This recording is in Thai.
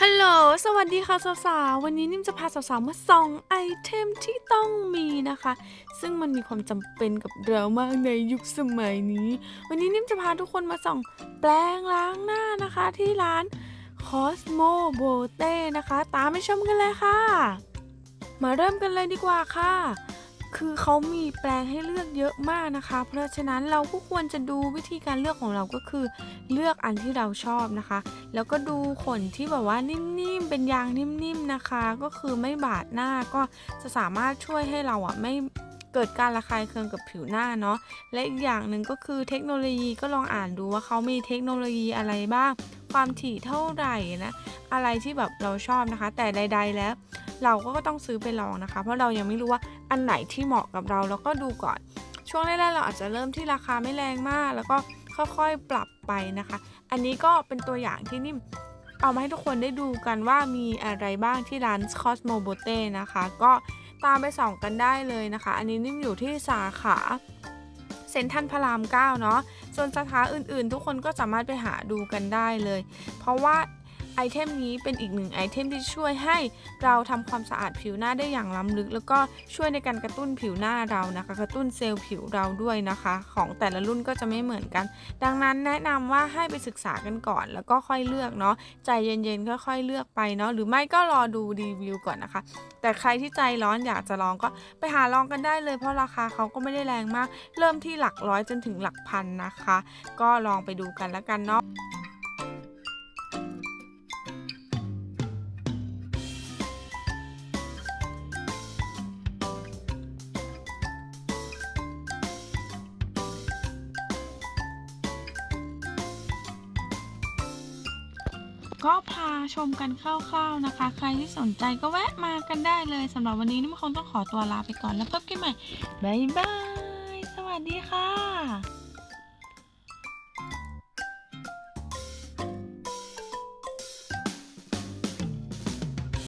ฮัลโหล สวัสดีค่ะสาวๆ วันนี้นิ่มจะพาสาวๆ มาส่องไอเทมที่ต้องมีนะคะ ซึ่งมันมีความจำเป็นกับเรามากในยุคสมัยนี้ วันนี้นิ่มจะพาทุกคนมาส่องแปลงล้างหน้านะคะที่ร้าน Cosmo b o t e นะคะ ตามไปชมกันเลยค่ะ มาเริ่มกันเลยดีกว่าค่ะ คือเขามีแปลงให้เลือกเยอะมากนะคะ เพราะฉะนั้นเราก็ควรจะดูวิธีการเลือกของเราก็คือ เลือกอันที่เราชอบนะคะ แล้วก็ดูขนที่แบบว่านิ่มๆ เป็นยางนิ่มๆนะคะ ก็คือไม่บาดหน้าก็จะสามารถช่วยให้เราอะไม่เกิดการระคายเคืองกับผิวหน้าเนาะ และอีกอย่างหนึ่งก็คือเทคโนโลยีก็ลองอ่านดูว่าเขามีเทคโนโลยีอะไรบ้าง ความถี่เท่าไหร่นะ อะไรที่แบบเราชอบนะคะ แต่ใด ๆ แล้ว เราก็ต้องซื้อไปลองนะคะ เพราะเรายังไม่รู้ว่าอันไหนที่เหมาะกับเราแล้วก็ดูก่อน ช่วงแรกๆเราอาจจะเริ่มที่ราคาไม่แรงมาก แล้วก็ค่อยๆปรับไปนะคะ อันนี้ก็เป็นตัวอย่างที่นิ่มเอามาให้ทุกคนได้ดูกันว่ามีอะไรบ้างที่ร้าน Cosmo b o t e นะคะ ก็ตามไปส่องกันได้เลยนะคะ อันนี้นิ่มอยู่ที่สาขาเซนทรัลพระราม 9 เนาะ ส่วนสาขาอื่นๆ ทุกคนก็สามารถไปหาดูกันได้เลย เพราะว่า ไอเทมนี้เป็นอีกหนึ่งไอเทมที่ช่วยให้เราทำความสะอาดผิวหน้าได้อย่างล้ำลึก แล้วก็ช่วยในการกระตุ้นผิวหน้าเรานะคะ กระตุ้นเซลล์ผิวเราด้วยนะคะ ของแต่ละรุ่นก็จะไม่เหมือนกัน ดังนั้นแนะนำว่าให้ไปศึกษากันก่อน แล้วก็ค่อยเลือกเนาะใจเย็นๆค่อยๆเลือกไปเนาะหรือไม่ก็รอดูรีวิวก่อนนะคะ แต่ใครที่ใจร้อนอยากจะลองก็ไปหาลองกันได้เลย เพราะราคาเขาก็ไม่ได้แรงมาก เริ่มที่หลักร้อยจนถึงหลักพันนะคะ ก็ลองไปดูกันแล้วกันเนาะ ก็พาชมกันคร่าวๆนะคะ ใครที่สนใจก็แวะมากันได้เลยสำหรับวันนี้นี่มันคงต้องขอตัวลาไปก่อนแล้วพบกันใหม่บ๊ายบาย สวัสดีค่ะ